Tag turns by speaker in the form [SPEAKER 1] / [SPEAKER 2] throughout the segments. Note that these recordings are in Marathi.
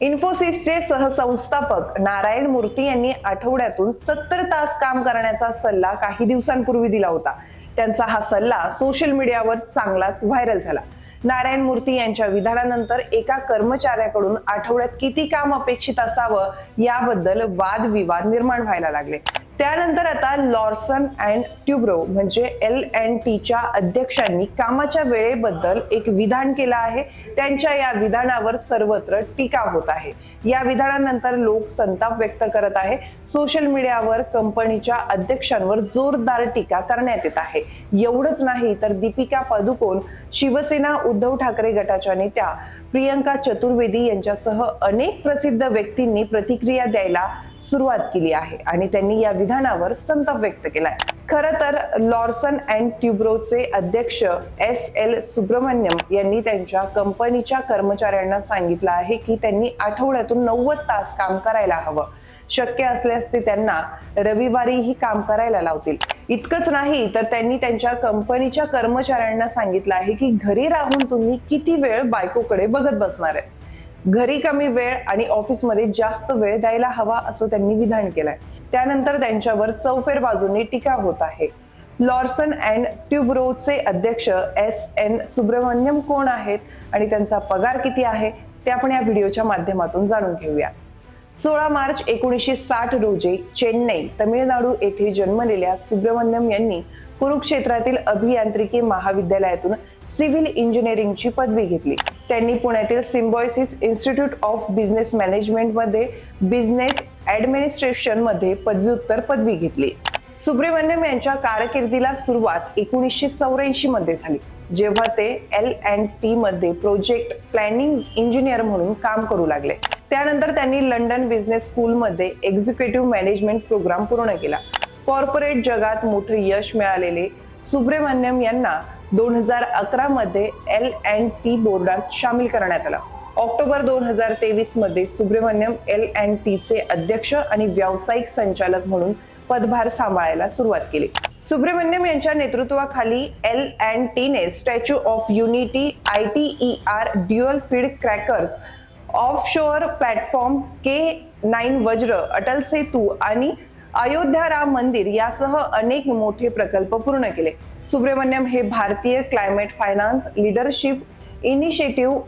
[SPEAKER 1] इन्फोसिसचे सहसंस्थापक नारायण मूर्ती यांनी आठवड्यातून सत्तर तास काम करण्याचा सल्ला काही दिवसांपूर्वी दिला होता. त्यांचा हा सल्ला सोशल मीडियावर चांगलाच व्हायरल झाला. नारायण मूर्ती यांच्या विधानानंतर एका कर्मचाऱ्याकडून आठवड्यात किती काम अपेक्षित असावं याबद्दल वादविवाद निर्माण व्हायला लागले. त्यानंतर आता लॉर्सन अँड ट्युब्रो म्हणजे एल अँड टीच्या अध्यक्षांनी कामाच्या वेळेबद्दल एक विधान केलं आहे. त्यांच्या या विधानावर सर्वत्र टीका होत आहे. या विधानानंतर लोक संताप व्यक्त करत आहे. सोशल मीडियावर कंपनीच्या अध्यक्षांवर जोरदार टीका करण्यात येत आहे. एवढंच नाही तर दीपिका पदुकोण शिवसेना उद्धव ठाकरे गटाच्या नेत्या प्रियंका चतुर्वेदी यांच्यासह अनेक प्रसिद्ध व्यक्तींनी प्रतिक्रिया द्यायला सुरुवात केली आहे आणि त्यांनी या विधानावर संताप व्यक्त केलाय. खरं तर लॉर्सन अँड ट्युब्रोचे अध्यक्ष एस एल सुब्रमण्यम यांनी त्यांच्या कंपनीच्या कर्मचाऱ्यांना सांगितलं आहे की त्यांनी आठवड्यातून नव्वद तास काम करायला हवं. शक्य असल्यास ते त्यांना रविवारीही काम करायला लावतील. इतकंच नाही तर त्यांनी त्यांच्या कंपनीच्या कर्मचाऱ्यांना सांगितलं आहे की घरी राहून तुम्ही किती वेळ बायकोकडे बघत बसणार आहे? घरी कमी वेळ आणि ऑफिसमध्ये जास्त वेळ द्यायला हवा असं त्यांनी विधान केलंय. त्यानंतर त्यांच्यावर चौफेर बाजूने टीका होत आहे. लॉर्सन अँड ट्युब्रोचे अध्यक्ष एस एन सुब्रमण्यम कोण आहेत आणि त्यांचा पगार किती आहे ते आपण या व्हिडिओच्या माध्यमातून जाणून घेऊया. सोळा मार्च एकोणीसशे साठ रोजी चेन्नई तमिळनाडू येथे जन्मलेल्या सुब्रमण्यम यांनी कुरुक्षेत्रातील अभियांत्रिकी महाविद्यालयातून सिव्हिल इंजिनिअरिंगची पदवी घेतली. त्यांनी पुण्यातील सिम्बॉयसिस इन्स्टिट्यूट ऑफ बिझनेस मॅनेजमेंटमध्ये बिझनेस ऍडमिनिस्ट्रेशनमध्ये पदव्युत्तर पदवी घेतली. सुब्रमण्यम यांच्या कारकिर्दीला सुरुवात एकोणीसशे चौऱ्याऐंशी मध्ये झाली जेव्हा ते एल अँड टी मध्ये प्रोजेक्ट प्लॅनिंग इंजिनियर म्हणून काम करू लागले. त्यानंतर त्यांनी लंडन बिझनेस स्कूलमध्ये एक्झिक्युटिव्ह मॅनेजमेंट प्रोग्राम पूर्ण केला. कॉर्पोरेट जगात मोठं यश मिळालेले सुब्रमण्यम यांना दोन हजार अकरा मध्ये एल अँड टी बोर्डात सामील करण्यात आलं. ऑक्टोबर दोन हजार तेवीसमध्ये सुब्रमण्यम एल अँड टीचे अध्यक्ष आणि व्यावसायिक संचालक म्हणून पदभार सांभाळायला सुरुवात केली. सुब्रमण्यम यांच्या नेतृत्वाखाली एल अँड टीने statue of unity I T E R dual feed crackers offshore platform K nine Vajra Atal Setu आणि अयोध्या राम मंदिर यासह अनेक मोठे प्रकल्प पूर्ण केले. सुब्रमण्यम हे भारतीय क्लायमेट फायनान्स लिडरशिप इनिशिएटिव्ह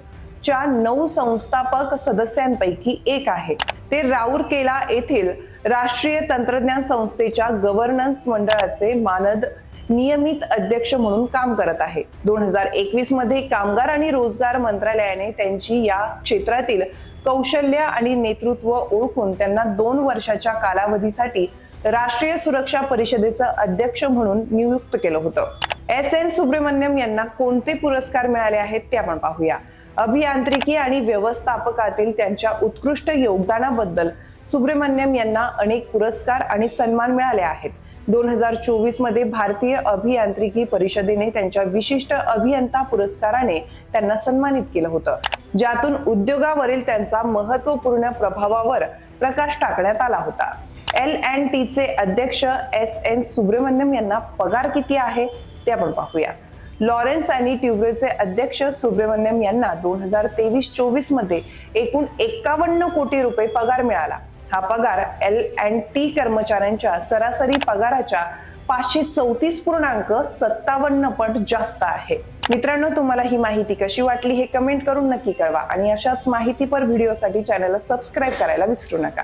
[SPEAKER 1] च्या नऊ संस्थापक सदस्यांपैकी एक आहे. ते राऊरकेला येथील राष्ट्रीय तंत्रज्ञान संस्थेच्या गव्हर्नन्स मंडळाचे मानद नियमित अध्यक्ष म्हणून काम करत आहे. दोन हजार एकवीसमध्ये कामगार आणि रोजगार मंत्रालयाने त्यांची या क्षेत्रातील कौशल्य आणि नेतृत्व ओळखून त्यांना दोन वर्षाच्या कालावधीसाठी राष्ट्रीय सुरक्षा परिषदेचं अध्यक्ष म्हणून नियुक्त केलं होतं. एस एन सुब्रमण्यम यांना कोणते पुरस्कार मिळाले आहेत ते आपण पाहूया. अभियांत्रिकी आणि व्यवस्थापकातील त्यांच्या उत्कृष्ट योगदानाबद्दल सुब्रमण्यम यांना अनेक पुरस्कार आणि सन्मान मिळाले आहेत. दोन हजार चोवीसमध्ये भारतीय अभियांत्रिकी परिषदेने त्यांच्या विशिष्ट अभियंता पुरस्काराने त्यांना सन्मानित केलं होतं. ज्यातून उद्योगावरील त्यांचा महत्त्वपूर्ण प्रभावावर प्रकाश टाकण्यात आला होता. एल अँड टीचे अध्यक्ष एस एन सुब्रमण्यम यांना पगार किती आहे? ते आपण पाहूया. लॉरेन्स आणि ट्युब्रेचे अध्यक्ष सुब्रमण्यम यांना दोन हजार तेवीस चोवीसमध्ये एकूण एक्कावन्न कोटी रुपये पगार मिळाला. हा पगार एल अँड टी कर्मचाऱ्यांच्या सरासरी पगाराच्या पाचशे चौतीस पूर्णांक सत्तावन्न पट जास्त आहे. मित्रांनो तुम्हाला ही माहिती कशी वाटली हे कमेंट करून नक्की कळवा आणि अशाच माहितीपर व्हिडिओसाठी चॅनलला सबस्क्राईब करायला विसरू नका.